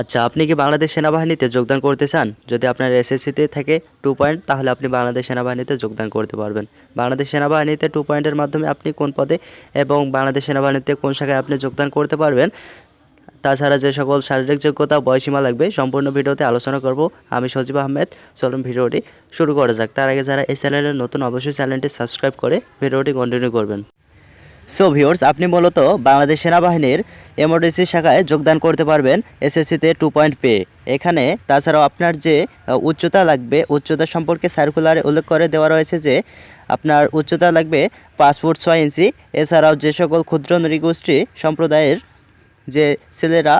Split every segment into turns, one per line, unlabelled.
আচ্ছা আপনি কি বাংলাদেশ সেনাবাহিনীতে যোগদান করতে চান? যদি আপনার এসএসসিতে থাকে টু পয়েন্ট তাহলে আপনি বাংলাদেশ সেনাবাহিনীতে যোগদান করতে পারবেন। বাংলাদেশ সেনাবাহিনীতে টু পয়েন্টের মাধ্যমে আপনি কোন পদে এবং বাংলাদেশ সেনাবাহিনীতে কোন শাখায় আপনি যোগদান করতে পারবেন? তাছাড়া যে সকল শারীরিক যোগ্যতা, বয়সীমা লাগবে, সম্পূর্ণ ভিডিওতে আলোচনা করব আমি সজীব আহমেদ। চলুন ভিডিওটি শুরু করা যাক। তার আগে যারা এই চ্যানেলের নতুন, অবশ্যই চ্যানেলটি সাবস্ক্রাইব করে ভিডিওটি কন্টিনিউ করবেন। সো ভিউয়ার্স আপনি মূলত বাংলাদেশ সেনাবাহিনীর এমওডিসি শাখায় যোগদান করতে পারবেন এসএসসিতে টু পয়েন্ট পে এখানে তাছাড়াও আপনার যে উচ্চতা লাগবে, উচ্চতা সম্পর্কে সার্কুলারে উল্লেখ করে দেওয়া রয়েছে যে, আপনার উচ্চতা লাগবে পাঁচ ফুট ছয় ইঞ্চি। এছাড়াও যে সকল ক্ষুদ্র নৃগোষ্ঠী সম্প্রদায়ের যে ছেলেরা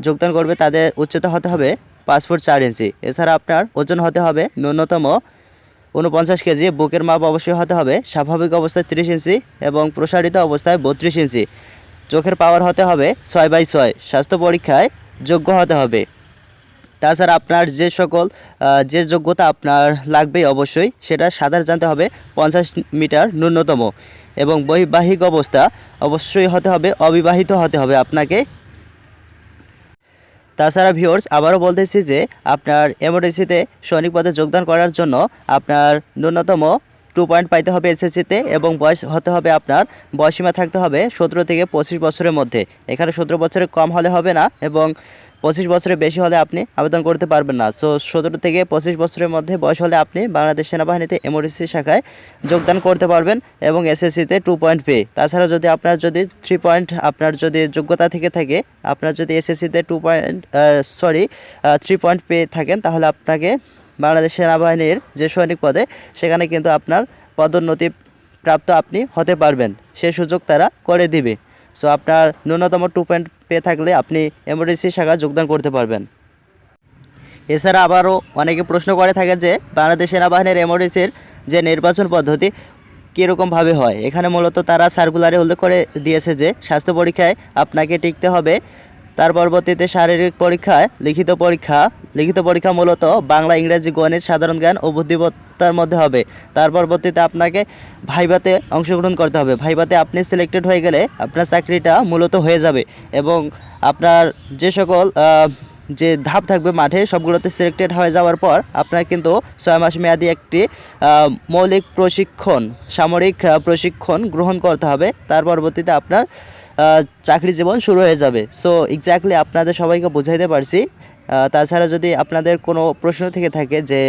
যোগদান করবে, তাদের উচ্চতা হতে হবে পাঁচ ফুট চার ইঞ্চি। এছাড়া আপনার ওজন হতে হবে ন্যূনতম উনপঞ্চাশ কেজি, বুকের মাপ অবশ্যই হতে হবে। স্বাভাবিক অবস্থায় তিরিশ ইঞ্চি এবং প্রসারিত অবস্থায় বত্রিশ ইঞ্চি। চোখের পাওয়ার হতে হবে ছয় বাই ছয়। স্বাস্থ্য পরীক্ষায় যোগ্য হতে হবে। তাছাড়া আপনার যে সকল যে যোগ্যতা আপনার লাগবে অবশ্যই, সেটা সাঁতার জানতে হবে। পঞ্চাশ মিটার ন্যূনতম। এবং বৈবাহিক অবস্থা অবশ্যই হতে হবে, অবিবাহিত হতে হবে আপনাকে। তাছাড়া ভিউয়ার্স আবারও বলতেছি যে আপনার এমওডিসিতে সৈনিক পদে যোগদান করার জন্য আপনার ন্যূনতম টু পয়েন্ট পাইতে হবে এসএসসিতে এবং বয়স হতে হবে আপনার বয়সীমা থাকতে হবে সতেরো থেকে পঁচিশ বছরের মধ্যে। এখানে সতেরো বছরের কম হলে হবে না এবং পঁচিশ বছরের বেশি হলে আপনি আবেদন করতে পারবেন না। সো সতেরো থেকে পঁচিশ বছরের মধ্যে বয়স হলে আপনি বাংলাদেশ সেনাবাহিনীতে এমওডিসি শাখায় যোগদান করতে পারবেন এবং এসএসসিতে টু পয়েন্ট পে তাছাড়া যদি আপনার যদি থ্রি পয়েন্ট আপনার যদি যোগ্যতা থেকে থাকে, আপনার যদি এসএসসিতে two point sorry three point pay থাকেন, তাহলে আপনাকে বাংলাদেশ সেনাবাহিনীর যে সৈনিক পদে, সেখানে কিন্তু আপনার পদোন্নতি প্রাপ্ত আপনি হতে পারবেন। সে সুযোগ তারা করে দিবে। সো আপনার ন্যূনতম টু পয়েন্ট পেয়ে থাকলে আপনি এমার্জেন্সি শাখা যোগদান করতে পারবেন। এছাড়া আবারও অনেকে প্রশ্ন করে থাকে যে, বাংলাদেশ সেনাবাহিনীর এমার্জেন্সির যে নির্বাচন পদ্ধতি কীরকমভাবে হয়? এখানে মূলত তারা সার্কুলারে উল্লেখ করে দিয়েছে যে, স্বাস্থ্য পরীক্ষায় আপনাকে টিকতে হবে তার পরবর্তীতে শারীরিক পরীক্ষায় লিখিত পরীক্ষা লিখিত পরীক্ষা মূলত বাংলা, ইংরেজি, গণিত, সাধারণ জ্ঞান ও বুদ্ধিমত্তার মধ্যে হবে। তার পরবর্তীতে আপনাকে ভাইভাতে অংশগ্রহণ করতে হবে। ভাইভাতে আপনি সিলেক্টেড হয়ে গেলে আপনার চাকরিটা মূলত হয়ে যাবে এবং আপনার যে সকল যে ধাপ থাকবে মাঠে সবগুলোতে সিলেক্টেড হয়ে যাওয়ার পর আপনার কিন্তু ছয় মাস মেয়াদি একটি মৌলিক প্রশিক্ষণ, সামরিক প্রশিক্ষণ গ্রহণ করতে হবে। তার পরবর্তীতে আপনার চাকরি জীবন শুরু হয়ে যাবে। সো এক্স্যাক্টলি আপনাদের সবাইকে বোঝাইতে পারছি। তাছাড়া যদি আপনাদের কোনো প্রশ্ন থেকে থাকে যে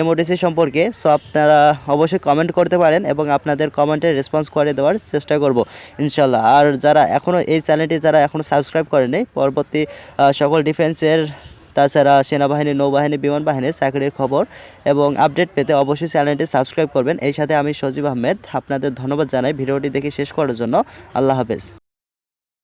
এমওডিসি সম্পর্কে সো আপনারা অবশ্যই কমেন্ট করতে পারেন এবং আপনাদের কমেন্টের রেসপন্স করে দেওয়ার চেষ্টা করব ইনশাল্লাহ আর যারা এখনও এই চ্যানেলটি যারা এখনও সাবস্ক্রাইব করেনি পরবর্তী সকল ডিফেন্সের তাছাড়া সেনাবাহিনী, নৌবাহিনী, বিমান বাহিনীর চাকরির খবর এবং আপডেট পেতে অবশ্যই চ্যানেলটি সাবস্ক্রাইব করবেন। এই সাথে আমি সজীব আহমেদ, আপনাদের ধন্যবাদ জানাই ভিডিওটি দেখে শেষ করার জন্য। আল্লাহ হাফেজ।